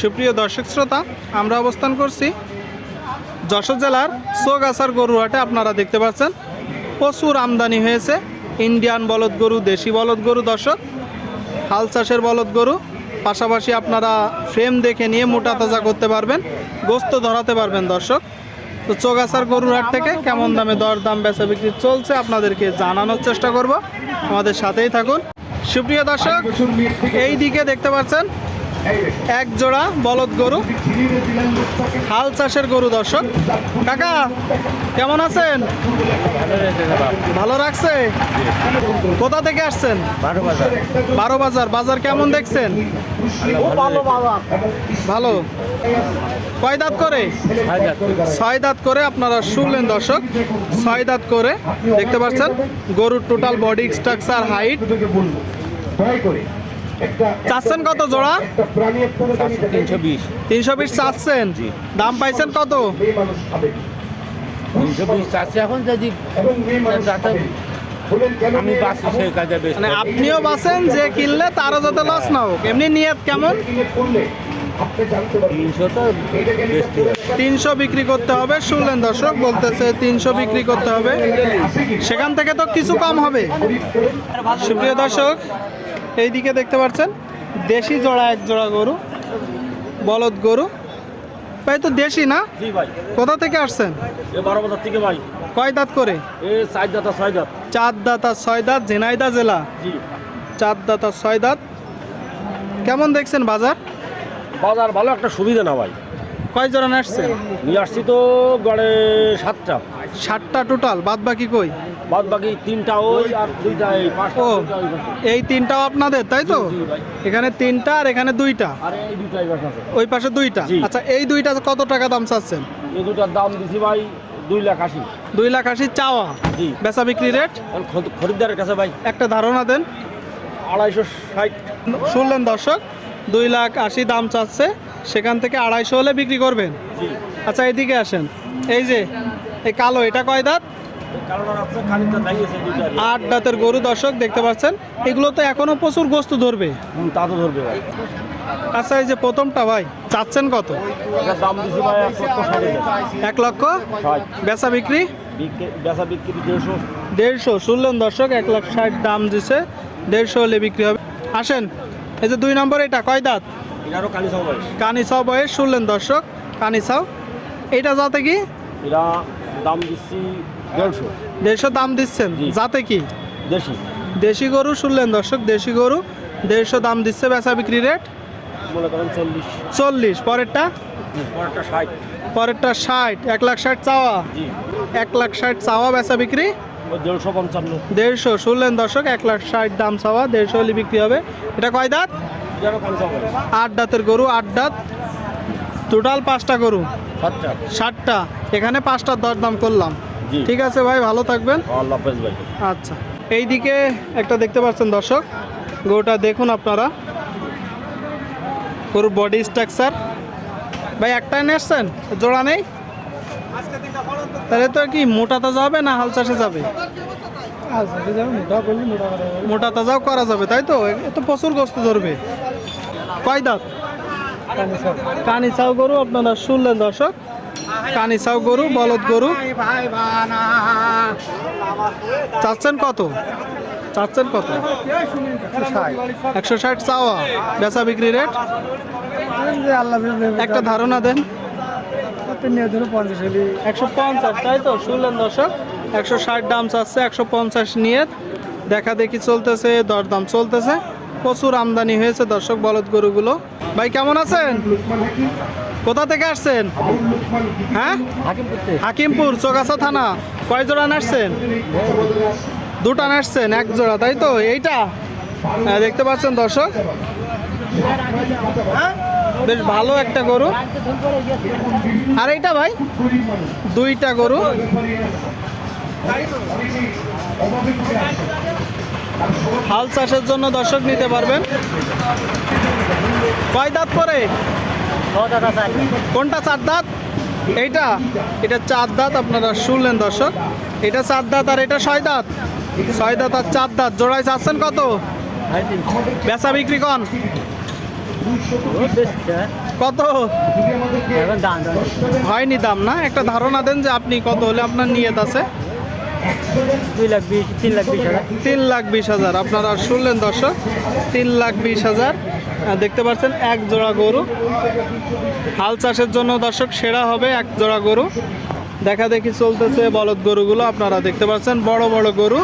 সুপ্রিয় দর্শক শ্রোতা, আমরা অবস্থান করছি যশোর জেলার সোগাছার গরুহাটে। আপনারা দেখতে পাচ্ছেন, প্রচুর আমদানি হয়েছে। ইন্ডিয়ান বলদ গরু, দেশি বলদ গরু দর্শক, হাল চাষের বলদ গরু। পাশাপাশি আপনারা ফ্রেম দেখে নিয়ে মোটা তাজা করতে পারবেন, গোস্ত ধরাতে পারবেন দর্শক। তো চোগাছার গরুর হাট থেকে কেমন দামে দর দাম বেচা বিক্রি চলছে আপনাদেরকে জানানোর চেষ্টা করব। আমাদের সাথেই থাকুন। সুপ্রিয় দর্শক এই দিকে দেখতে পাচ্ছেন এক জোড়া বলদ গরু। হাল চাষের গরু, দর্শক। কাকা, কেমন আছেন? ভালো রাখছে? কোথা থেকে আসছেন? বারো বাজার। বাজার কেমন দেখছেন? ভালো। কয় দাঁত করে? ছয় দাঁত করে আপনারা শুনলেন, দর্শক। ছয় দাঁত করে, দেখতে পাচ্ছেন। গরুর টোটাল বডি স্ট্রাকচার হাইট চাচ্ছেন কত জোড়া? তিনশো বিশ। তিনশো বিশ চাচ্ছেন? দাম পাইছেন কত? তিনশো বিশ চাচ্ছে এখন যদি আমি বাঁচি সেই কাজে বেশ মানে আপনিও বাসেন যে কিনলে তারও যাতে লস না হোক। এমনি নিয়ত কেমন? তিনশো তিনশো বিক্রি করতে হবে শুনলেন দর্শক বলতেছে তিনশো বিক্রি করতে হবে। সেখান থেকে তো কিছু কম হবে। সুপ্রিয় দর্শক এইদিকে দেখতে পাচ্ছেন দেশি জোড়া এক জোড়া গরু বলদ গরু। ভাই তো দেশি না? জি ভাই। কোথা থেকে আসছেন? এ বারো বাজার থেকে ভাই। কয় দাঁত করে? এ চার দাতা ছয় দাঁত। চার দাঁত আর ছয় দাঁত ঝিনাইদা জেলা? জি। চার দাঁত আর ছয় দাঁত। কেমন দেখছেন বাজার? বাজার ভালো একটা সুবিধা না ভাই। কয় জোড়া আসছেন? নিয়ে আসছি তো গড়ে সাতটা। ষাটটা টোটাল বাদ বাকি কই? বাদ বাকি তিনটা ওই আর দুইটা এই ও। এই তিনটাও আপনাদের তাই তো? এখানে তিনটা আর এখানে দুইটা? আর এই দুইটা এই পাশে আছে। ওই পাশে দুইটা? আচ্ছা এই দুইটা কত টাকা দাম চাচ্ছেন? এই দুটার দাম দিছি ভাই দুই লাখ আশি। দুই লাখ আশি চাওয়া? জি। বেচা বিক্রি রেট খরিদ্দারের কাছে ভাই। একটা ধারণা দেন। আড়াইশো ষাট। শুনলেন দর্শক দুই লাখ আশি দাম চাচ্ছে সেখান থেকে আড়াইশো হলে বিক্রি করবেন। আচ্ছা এদিকে আসেন। এই যে এই কালো এটা কয় দাঁত? আট দাঁতের গরু দর্শক দেখতে পাচ্ছেন। এগুলো তো এখনও প্রচুর গোস্ত ধরবে। তা তো ধরবে ভাই। আচ্ছা এই যে প্রথমটা ভাই চাচ্ছেন কত? এক লক্ষ লক্ষ? বেচা বিক্রি? বিক্রি বেচা বিক্রি দেড়শো। দেড়শো শুনলেন দর্শক এক লাখ ষাট দাম দিছে। দেড়শো হলে বিক্রি হবে। আসেন এই যে দুই নম্বর এটা কয় দাঁত? কানিসাও বয়স শুনলেন দর্শক কানিসাও এটা যাতে কি? এরা দাম দিচ্ছি দেড়শো। দেড়শো দাম দিচ্ছেন? যাতে কি? দেশি। দেশি গরু শুনলেন দর্শক দেশি গরু। দেড়শো দাম দিচ্ছে বেচা বিক্রি রেট। মনে করেন চল্লিশ। চল্লিশ পরেরটা? পরেরটা ষাট। পরেরটা ষাট। এক লাখ ষাট চাওয়া? এক লাখ ষাট চাওয়া বেচা বিক্রি? দেড়শো পঞ্চান্ন। দেড়শো শুনলেন দর্শক এক লাখ ষাট দাম চাওয়া দেড়শো হলে বিক্রি হবে। এটা কয় দাঁত? আট দাঁতের গরু আট দাঁত। টোটাল পাঁচটা গরু। ষাটটা এখানে পাঁচটার দরদাম করলাম। ঠিক আছে ভাই ভালো থাকবেন। আল্লাহ হাফেজ ভাই। আচ্ছা। এইদিকে একটা দেখতে পাচ্ছেন দর্শক। গরুটা দেখুন আপনারা। গরুর বডি স্ট্রাকচার ভাই একটাই নিয়ে আসছেন জোড়া নেই? তাহলে তো কি মোটা তাজা হবে না হাল চাষে যাবে। মোটা তাজাও করা যাবে তাই তো? এ তো প্রচুর গোস্ত ধরবে। কয় দাঁত? কানিসাও গরু, আপনারা শুনলেন দর্শক। কানিসাও গরু, বলদ গরু। চাচ্ছেন কত? চাচ্ছেন কত? একশো ষাট চাওয়া। বেচা বিক্রি রেট? একটা ধারণা দেন। একশো পঞ্চাশ, তাই তো? শুনলেন দর্শক? একশো ষাট দাম চাচ্ছে, একশো পঞ্চাশ নিয়ে। দেখা দেখি চলতেছে, দরদাম চলতেছে। প্রচুর আমদানি হয়েছে দর্শক বলদ গরুগুলো। ভাই কেমন আছেন? কোথা থেকে আসছেন? হ্যাঁ? হাকিমপুর চোগাছা থানা। কয় জোড়া নাচছেন দুটা নাচছেন এক জোড়া তাই তো? এইটা? হ্যাঁ, দেখতে পাচ্ছেন দর্শক। বেশ ভালো একটা গরু। আর এইটা ভাই? দুইটা গরু। হাল চাষের জন্য দর্শক নিতে পারবেন। কয় দাঁত করে কোনটা চার দাঁত? এইটা? এটা চার দাঁত, আপনারা শুনলেন দর্শক। এটা চার দাঁত আর এটা ছয় দাঁত। ছয় দাঁত আর চার দাঁত। জোড়ায় চাচ্ছেন কত? বেচা বিক্রি কন? কত? হয়নি দাম, না? একটা ধারণা দেন যে আপনি কত হলে আপনার নিয়ত আছে। দুই লাখ তিন লাখ বিশ হাজার। তিন লাখ বিশ হাজার। আপনারা শুনলেন দর্শক, তিন লাখ বিশ হাজার। দেখতে পাচ্ছেন, এক জোড়া গরু। হাল চাষের জন্য দর্শক, সেরা হবে এক জোড়া গরু। দেখা দেখি চলতেছে বলদ গরুগুলো, আপনারা দেখতে পাচ্ছেন, বড় বড় গরু।